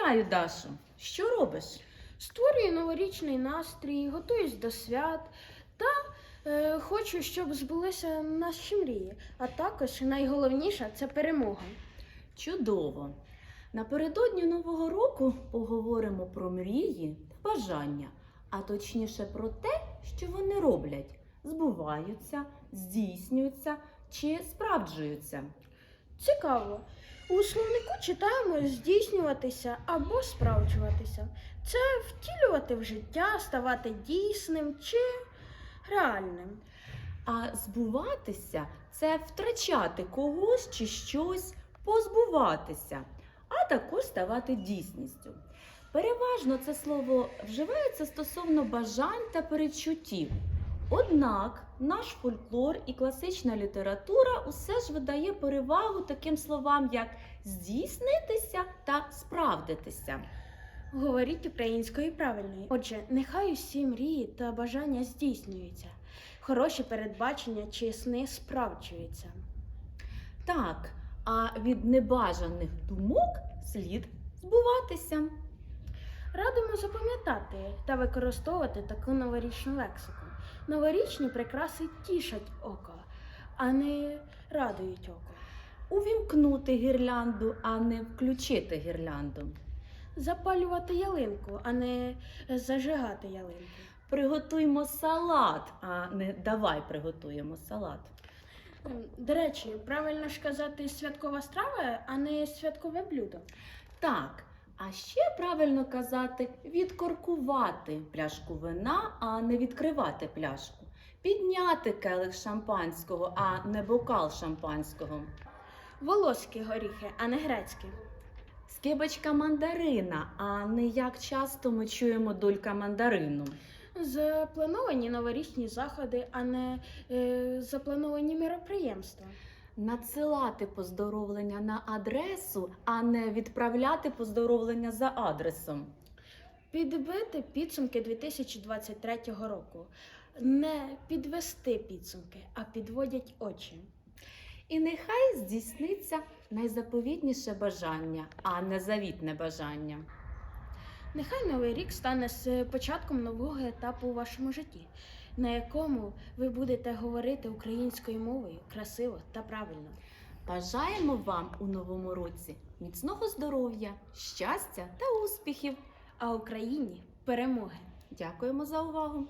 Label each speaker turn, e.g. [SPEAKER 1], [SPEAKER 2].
[SPEAKER 1] Вітаю, Дашо. Що робиш?
[SPEAKER 2] Створюю новорічний настрій, готуюсь до свят та е, хочу, щоб збулися наші мрії. А також найголовніше це перемога.
[SPEAKER 1] Чудово. Напередодні Нового року поговоримо про мрії та бажання, а точніше про те, що вони роблять, збуваються, здійснюються чи справджуються.
[SPEAKER 2] Цікаво. У словнику читаємо здійснюватися або справджуватися. Це втілювати в життя, ставати дійсним чи реальним.
[SPEAKER 1] А збуватися це втрачати когось чи щось, позбуватися, а також ставати дійсністю. Переважно це слово вживається стосовно бажань та передчуттів. Однак наш фольклор і класична література усе ж видає перевагу таким словам, як здійснитися та справдитися.
[SPEAKER 2] Говоріть українською правильною. Отже, нехай усі мрії та бажання здійснюються. Хороші передбачення чи сни справджуються.
[SPEAKER 1] Так, а від небажаних думок слід збуватися.
[SPEAKER 2] Радимо запам'ятати та використовувати таку новорічну лексику. Новорічні прикраси тішать око, а не радують око.
[SPEAKER 1] Увімкнути гірлянду, а не включити гірлянду.
[SPEAKER 2] Запалювати ялинку, а не зажигати ялинку.
[SPEAKER 1] Приготуймо салат, а не давай приготуємо салат.
[SPEAKER 2] Ем, До речі, правильно ж казати святкова страва, а не святкове блюдо.
[SPEAKER 1] Так, а ще правильно казати відкоркувати пляшку вина, а не відкривати пляшку. Підняти келих шампанського, а не бокал шампанського.
[SPEAKER 2] Волоські горіхи, а не грецькі.
[SPEAKER 1] Скибочка мандарина, а не як часто ми чуємо долька мандарину.
[SPEAKER 2] Заплановані новорічні заходи, а не е, заплановані міроприємства.
[SPEAKER 1] Надсилати поздоровлення на адресу, а не відправляти поздоровлення за адресом.
[SPEAKER 2] Підбити підсумки 2023 року. Не підвести підсумки, а підводять очі.
[SPEAKER 1] І нехай здійсниться найзаповітніше бажання, а не завітне бажання.
[SPEAKER 2] Нехай новий рік стане з початком нового етапу у вашому житті, на якому ви будете говорити українською мовою красиво та правильно.
[SPEAKER 1] Бажаємо вам у новому році міцного здоров'я, щастя та успіхів.
[SPEAKER 2] А Україні перемоги!
[SPEAKER 1] Дякуємо за увагу!